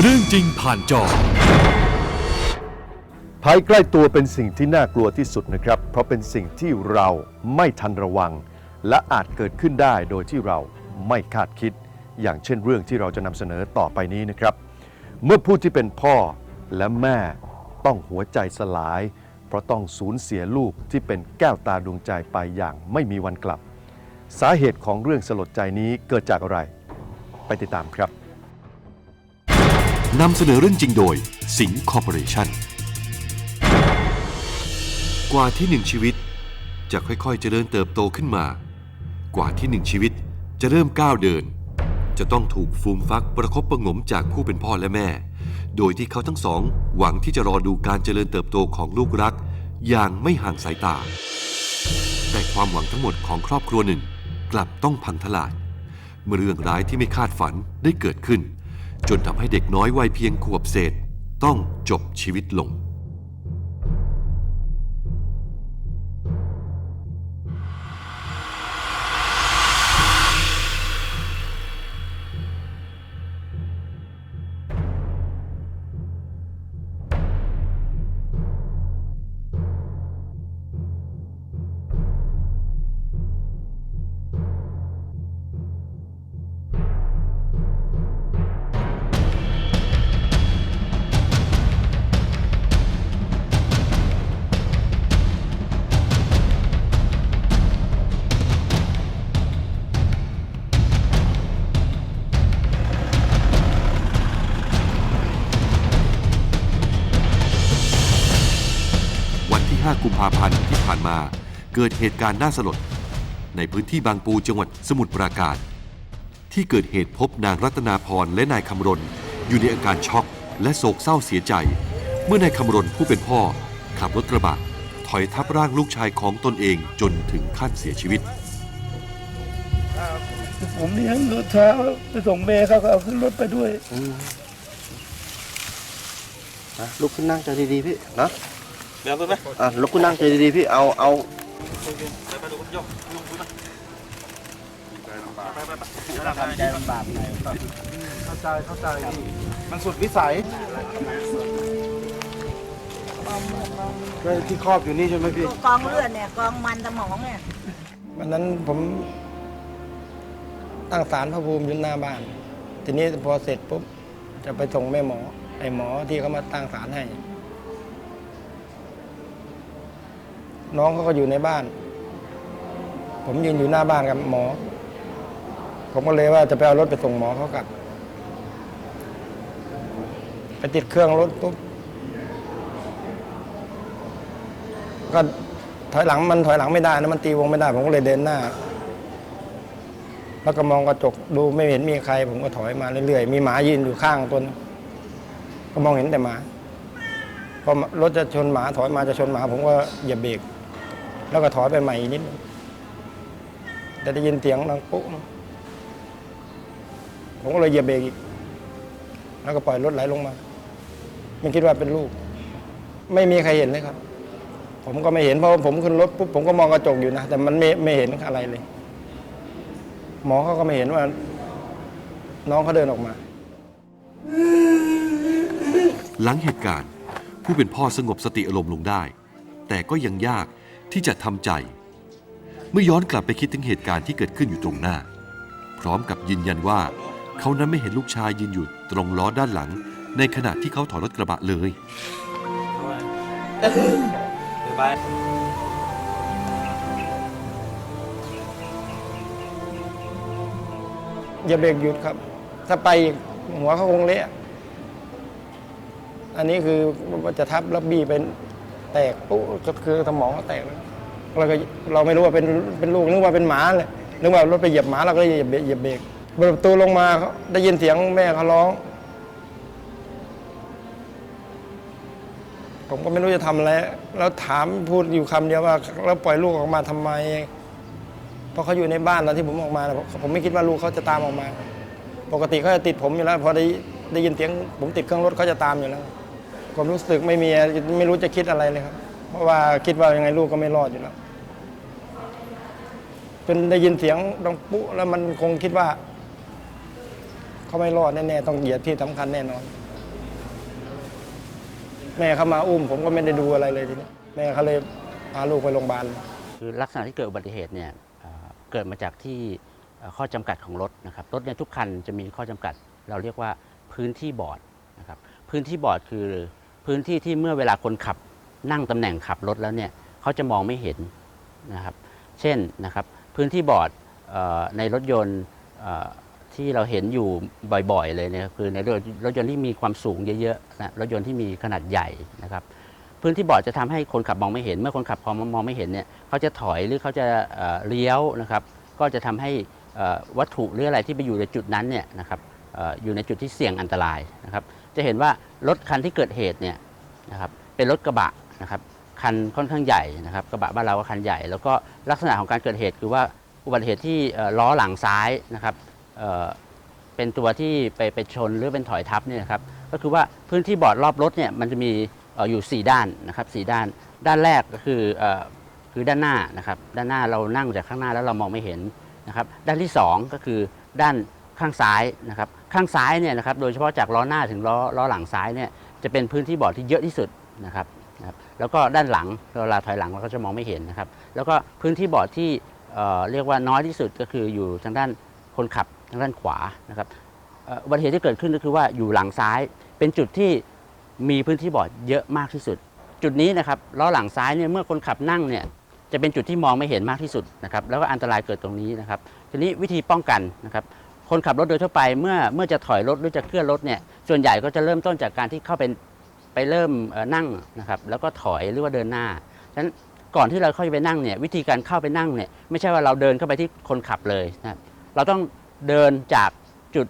เรื่องจริงผ่านจอภัยใกล้ตัวเป็นสิ่งที่น่ากลัวที่สุดนะครับ เพราะเป็นสิ่งที่เราไม่ทันระวัง และอาจเกิดขึ้นได้โดยที่เราไม่คาดคิด อย่างเช่นเรื่องที่เราจะนำเสนอต่อไปนี้นะครับ เมื่อผู้ที่เป็นพ่อและแม่ต้องหัวใจสลาย เพราะต้องสูญเสียลูกที่เป็นแก้วตาดวงใจไปอย่างไม่มีวันกลับ สาเหตุของเรื่องสลดใจนี้เกิดจากอะไร ไปติดตามครับ นำเสนอเรื่องจริงโดยสิงห์คอร์ปอเรชั่น กว่าที่หนึ่งชีวิต จะค่อยๆเจริญเติบโตขึ้นมา กว่าที่หนึ่งชีวิตจะเริ่มก้าวเดิน จะต้องถูกฟูมฟักประคบประงมจากผู้เป็นพ่อและแม่ โดยที่เขาทั้งสอง หวังที่จะรอดูการเจริญเติบโตของลูกรัก อย่างไม่ห่างสายตา แต่ความหวังทั้งหมดของครอบครัวหนึ่ง กลับต้องพังทลายเมื่อเรื่องร้ายที่ไม่คาดฝันได้เกิดขึ้น จนทำให้เด็กน้อยวัยเพียงขวบเศษต้องจบชีวิตลงาพันธ์ที่ผ่านมา เกิดเหตุการณ์น่าสลด ในพื้นที่บางปูจังหวัดสมุทรปราการ ที่เกิดเหตุพบนางรัตนาพรและนายคำรณ อยู่ในอาการช็อกและโศกเศร้าเสียใจ เมื่อนายคำรณผู้เป็นพ่อ ขับรถกระบะถอยทับร่างลูกชายของตนเองจนถึงขั้นเสียชีวิต ผมเลี้ยงรถเช้าไปส่งเมย์เขาก็เอาขึ้นรถไปด้วยอะลุกขึ้นนั่งใจดีๆพี่นะ เดี๋ยวไปไหมอะลุกขึ้นนั่งใจดีๆพี่เอาเอาเข้าใจเข้าใจมันสุดวิสัยที่ครอบอยู่นี่ใช่ไหมพี่กองเลือดเนี่ยกองมันสมองเนี่ยวันนั้นผมตั้งศาลพระภูมิอยู่หน้าบ้าน ทีนี้พอเสร็จปุ๊บจะไปส่งแม่หมอไอ้หมอที่เขามาตั้งศาลให้ น้องเขาก็อยู่ในบ้าน ผมยืนอยู่หน้าบ้านกับหมอ ผมก็เลยว่าจะไปเอารถไปส่งหมอเขากลับ ไปติดเครื่องรถปุ๊บก็ถอยหลังมันถอยหลังไม่ได้นะมันตีวงไม่ได้ ผมก็เลยเดินหน้า แล้วก็มองกระจกดูไม่เห็นมีใคร ผมก็ถอยมาเรื่อยๆมีหมายืนอยู่ข้างต้นก็มองเห็นแต่หมาพอรถจะชนหมาถอยมาจะชนหมา ผมก็เหยียบเบรก แล้วก็ถอยไปใหม่อีกนิดนึงแต่ได้ยินเสียงดังปุ๊บผมก็เลยเหยียบเบรกอีก แล้วก็ปล่อยรถไหลลงมา ไม่คิดว่าเป็นลูก ไม่มีใครเห็นเลยครับ ผมก็ไม่เห็นเพราะผมขึ้นรถปุ๊บผมก็มองกระจกอยู่นะ แต่มันไม่ไม่เห็นอะไรเลย หมอเขาก็ไม่เห็นว่า น้องเขาเดินออกมา หลังเหตุการณ์ ผู้เป็นพ่อสงบสติอารมณ์ลงได้ แต่ก็ยังยาก ที่จะทำใจ เมื่อย้อนกลับไปคิดถึงเหตุการณ์ที่เกิดขึ้นอยู่ตรงหน้า พร้อมกับยืนยันว่า เขานั้นไม่เห็นลูกชายยืนอยู่ตรงล้อด้านหลัง ในขณะที่เขาถอยรถกระบะเลยอย่าเบรกหยุดครับ ถ้าไปหัวเขาคงเละอันนี้คือจะทับแล้วบี้เป็นแตกปุ๊บก็คือสมองก็แตกแล้ว เราก็เราไม่รู้ว่าเป็นเป็นลูกนึกว่าเป็นหมาเลยนึกว่ารถไปเหยียบหมาเราก็เลยเหยียบเบรกเหยียบเบรกเปิดประตูลงมาเขาได้ยินเสียงแม่เขาร้อง ผมก็ไม่รู้จะทำอะไรแล้วถามพูดอยู่คำเดียวว่าแล้วปล่อยลูกออกมาทำไม เพราะเขาอยู่ในบ้านตอนที่ผมออกมาผมผมไม่คิดว่าลูกเขาจะตามออกมา ปกติเขาจะติดผมอยู่แล้วพอได้ได้ยินเสียงผมติดเครื่องรถเขาจะตามอยู่แล้วความรู้สึกไม่มีไม่รู้จะคิดอะไรเลยครับ เพราะว่าคิดว่ายังไงลูกก็ไม่รอดอยู่แล้ว จนได้ยินเสียงดังปุ๊แล้วมันคงคิดว่า เขาไม่รอดแน่ๆต้องเหยียดที่สำคัญแน่นอน แม่เขามาอุ้ม ผมก็ไม่ได้ดูอะไรเลยทีนี้แม่เขาเลยพาลูกไปโรงพยาบาลคือลักษณะที่เกิดอุบัติเหตุเนี่ยเกิดมาจากที่ข้อจำกัดของรถนะครับรถเนี่ยทุกคันจะมีข้อจำกัด เราเรียกว่าพื้นที่บอดนะครับพื้นที่บอดคือพื้นที่ที่เมื่อเวลาคนขับนั่งตำแหน่งขับรถแล้วเนี่ยเขาจะมองไม่เห็นนะครับ เช่นนะครับ พื้นที่บอดเออในรถยนต์ที่เราเห็นอยู่บ่อยๆ เลยเนี่ยคือในรถรถยนต์ที่มีความสูงเยอะๆนะรถยนต์ที่มีขนาดใหญ่นะครับ พื้นที่บอดจะทำให้คนขับมองไม่เห็น เมื่อคนขับพอมองไม่เห็นเนี่ยเขาจะถอยหรือเขาจะเเลี้ยวนะครับ ก็จะทำให้วัตถุหรืออะไรที่ไปอยู่ในจุดนั้นเนี่ยนะครับออยู่ในจุดที่เสี่ยงอันตรายนะครับ จะเห็นว่ารถคันที่เกิดเหตุเนี่ยนะครับเป็นรถกระบะนะครับ คันค่อนข้างใหญ่นะครับกระบะบ้านเราก็คันใหญ่ แล้วก็ลักษณะของการเกิดเหตุคือว่าอุบัติเหตุที่ล้อหลังซ้ายนะครับเเป็นตัวที่ไปไปชนหรือเป็นถอยทับเนี่ยนะครับก็คือว่าพื้นที่บอดรอบรถเนี่ยมันจะมีออยู่ 4 ด้านนะครับสด้าน ด้านแรกก็คือเออคือด้านหน้านะครับด้านหน้าเรานั่งจากข้างหน้าแล้วเรามองไม่เห็นนะครับด้านที่ 2 ก็คือด้านข้างซ้ายนะครับข้างซ้ายเนี่ยนะครับโดยเฉพาะจากล้อหน้าถึงล้อล้อหลังซ้ายเนี่ยจะเป็นพื้นที่บอดที่เยอะที่สุดนะครับ นะครับแล้วก็ด้านหลังเวลาถอยหลังเราก็จะมองไม่เห็นนะครับ แล้วก็พื้นที่บอดที่เรียกว่าน้อยที่สุดก็คืออยู่ทางด้านคนขับทางด้านขวานะครับอุบัติเหตุที่เกิดขึ้นก็คือว่าอยู่หลังซ้าย เป็นจุดที่มีพื้นที่บอดเยอะมากที่สุด จุดนี้นะครับล้อหลังซ้ายเนี่ยเมื่อคนขับนั่งเนี่ยจะเป็นจุดที่มองไม่เห็นมากที่สุดนะครับแล้วก็อันตรายเกิดตรงนี้นะครับ ทีนี้วิธีป้องกันนะครับคนขับรถโดยทั่วไปเมื่อเมื่อจะถอยรถหรือจะเคลื่อนรถเนี่ยส่วนใหญ่ก็จะเริ่มต้นจากการที่เข้าไป ไปเริ่มนั่งนะครับแล้วก็ถอยหรือว่าเดินหน้าฉะนั้นก่อนที่เราเข้าไปนั่งเนี่ยวิธีการเข้าไปนั่งเนี่ยไม่ใช่ว่าเราเดินเข้าไปที่คนขับเลยนะรเราต้องเดินจากจุด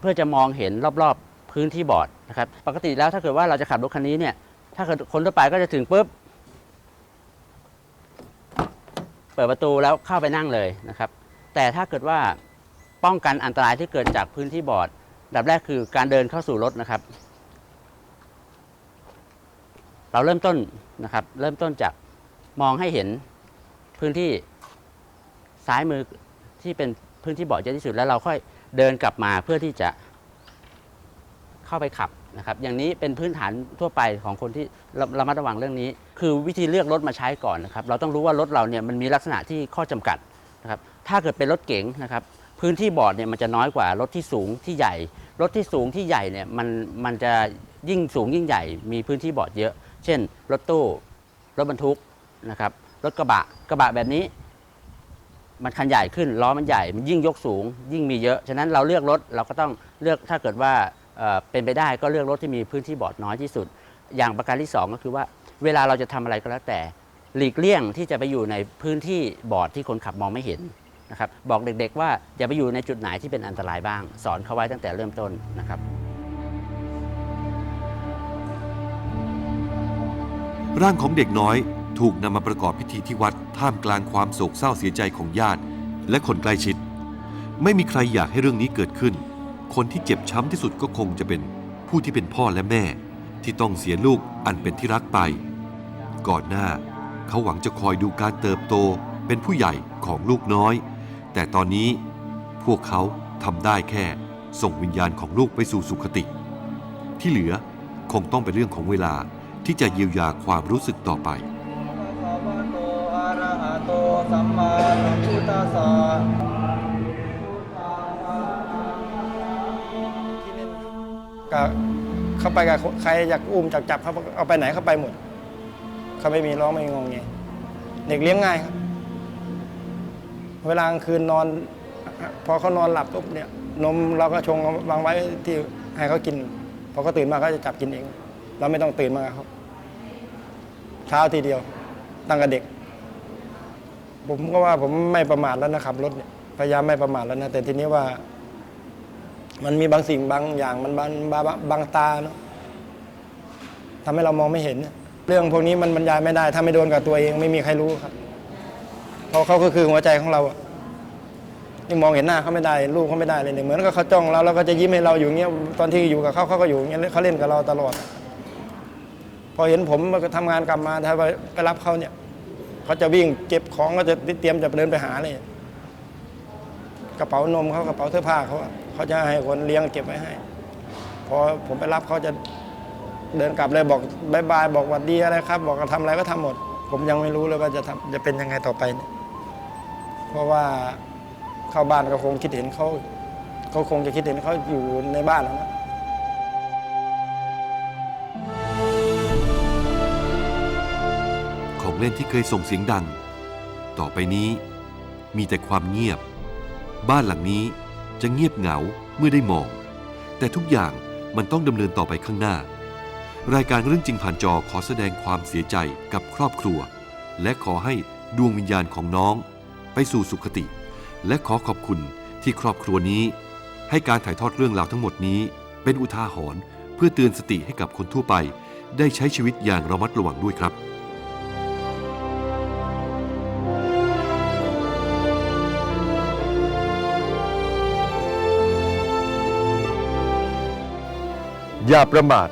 เพื่อจะมองเห็นรอบๆพื้นที่บอร์ดนะครับปกติแล้วถ้าเกิดว่าเราจะขับรถคันนี้เนี่ยถ้าเกิดคนทั่วไปก็จะถึงปุ๊บเปิดประตูแล้วเข้าไปนั่งเลยนะครับ แต่ถ้าเกิดว่าป้องกันอันตรายที่เกิดจากพื้นที่บอร์ดดับแรกคือการเดินเข้าสู่รถนะครับ เราเริ่มต้นนะครับ เริ่มต้นจากมองให้เห็นพื้นที่ซ้ายมือที่เป็นพื้นที่บอดเยอะที่สุดแล้วเราค่อยเดินกลับมาเพื่อที่จะเข้าไปขับนะครับ อย่างนี้เป็นพื้นฐานทั่วไปของคนที่ระระมัดระวังเรื่องนี้ คือวิธีเลือกรถมาใช้ก่อนนะครับ เราต้องรู้ว่ารถเราเนี่ยมันมีลักษณะที่ข้อจำกัดนะครับ ถ้าเกิดเป็นรถเก๋งนะครับ พื้นที่บอดเนี่ยมันจะน้อยกว่ารถที่สูงที่ใหญ่ รถที่สูงที่ใหญ่เนี่ยมันมันจะยิ่งสูงยิ่งใหญ่ มีพื้นที่บอดเยอะ เช่น รถตู้รถบรรทุกนะครับรถกระบะกระบะแบบนี้ มันคันใหญ่ขึ้นล้อมันใหญ่มันยิ่งยกสูง ยิ่งมีเยอะฉะนั้นเราเลือกรถเราก็ต้องเลือกถ้าเกิดว่าเเป็นไปได้ก็เลือกรถที่มีพื้นที่บอร์ดน้อยที่สุด อย่างประการที่สองก็คือว่าเวลาเราจะทำอะไรก็แล้วแต่ หลีกเลี่ยงที่จะไปอยู่ในพื้นที่บอร์ดที่คนขับมองไม่เห็นนะครับบอกเด็กๆว่าอย่าไปอยู่ในจุดไหนที่เป็นอันตรายบ้าง สอนเขาไว้ตั้งแต่เริ่มต้นนะครับ ร่างของเด็กน้อยถูกนำมาประกอบพิธีที่วัดท่ามกลางความโศกเศร้าเสียใจของญาติ และคนใกล้ชิด ไม่มีใครอยากให้เรื่องนี้เกิดขึ้น คนที่เจ็บช้ำที่สุดก็คงจะเป็นผู้ที่เป็นพ่อและแม่ ที่ต้องเสียลูกอันเป็นที่รักไป ก่อนหน้า เขาหวังจะคอยดูการเติบโตเป็นผู้ใหญ่ของลูกน้อย แต่ตอนนี้พวกเขาทำได้แค่ส่งวิญญาณของลูกไปสู่สุคติ ที่เหลือคงต้องเป็นเรื่องของเวลา ที่จะเยียวยาความรู้สึกต่อไปก็เข้าไปกับใครอยากอุ้มจับจับเขาเอาไปไหนเขาไปหมด เขาไม่มีร้องไม่งงไงเด็กเลี้ยงง่ายครับ เวลากลางคืนนอน พอเขานอนหลับปุ๊บเนี่ยนมเราก็ชงวางไว้ที่ให้เขากิน พอเขาตื่นมาเขาจะจับกินเอง เราไม่ต้องตื่นมากับเขาเช้าทีเดียว ตั้งแต่เด็ก ผมก็ว่าผมไม่ประมาทแล้วนะครับรถเนี่ยพยายามไม่ประมาทแล้วนะแต่ทีนี้ว่า มันมีบางสิ่งบางอย่างมันบางบางบางตาเนาะทำให้เรามองไม่เห็น เรื่องพวกนี้มันบรรยายไม่ได้ ถ้าไม่โดนกับตัวเองไม่มีใครรู้ครับเพราะเขาก็คือหัวใจของเราอะยังมองเห็นหน้าเขาไม่ได้ลูกเขาไม่ได้เลยเนี่ยเหมือนกับเขาจ้องเราแล้วก็จะยิ้มให้เราอยู่อย่างเงี้ยตอนที่อยู่กับเขาเขาก็อยู่อย่างเงี้ยเขาเล่นกับเราตลอด อเห็นผมก็ทำงานกลับมาถ้าไปไปรับเขาเนี่ยเขาจะวิ่งเก็บของก็จะเตรียมจะเดินไปหาเลยกระเป๋านมเขากระเป๋าเสื้อผ้าเขาเขาจะให้คนเลี้ยงเก็บไว้ให้พอผมไปรับเขาจะเดินกลับเลยบอกบายบายบอกหวัดดีอะไรครับ บอกจะทำอะไรก็ทำหมด ผมยังไม่รู้เลยว่าจะทำจะเป็นยังไงต่อไปเนี่ยเพราะว่าเข้าบ้านก็คงคิดเห็นเขาเขาคงจะคิดเห็นเขาอยู่ในบ้านแล้วนะ เล่นที่เคยส่งเสียงดัง ต่อไปนี้ มีแต่ความเงียบ บ้านหลังนี้จะเงียบเหงาเมื่อได้มอง แต่ทุกอย่างมันต้องดำเนินต่อไปข้างหน้า รายการเรื่องจริงผ่านจอขอแสดงความเสียใจกับครอบครัว และขอให้ดวงวิญญาณของน้อง ไปสู่สุคติ และขอขอบคุณที่ครอบครัวนี้ ให้การถ่ายทอดเรื่องราวทั้งหมดนี้ เป็นอุทาหรณ์เพื่อเตือนสติให้กับคนทั่วไป ได้ใช้ชีวิตอย่างระมัดระวังด้วยครับ อย่าประมาท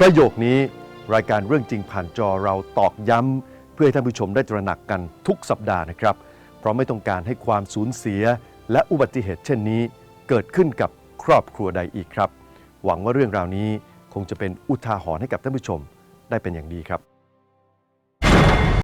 ประโยคนี้รายการเรื่องจริงผ่านจอเราตอกย้ำ เพื่อให้ท่านผู้ชมได้ตระหนักกันทุกสัปดาห์นะครับ เพราะไม่ต้องการให้ความสูญเสีย และอุบัติเหตุเช่นนี้ เกิดขึ้นกับครอบครัวใดอีกครับ หวังว่าเรื่องราวนี้คงจะเป็นอุทาหรณ์ให้กับท่านผู้ชมได้เป็นอย่างดีครับ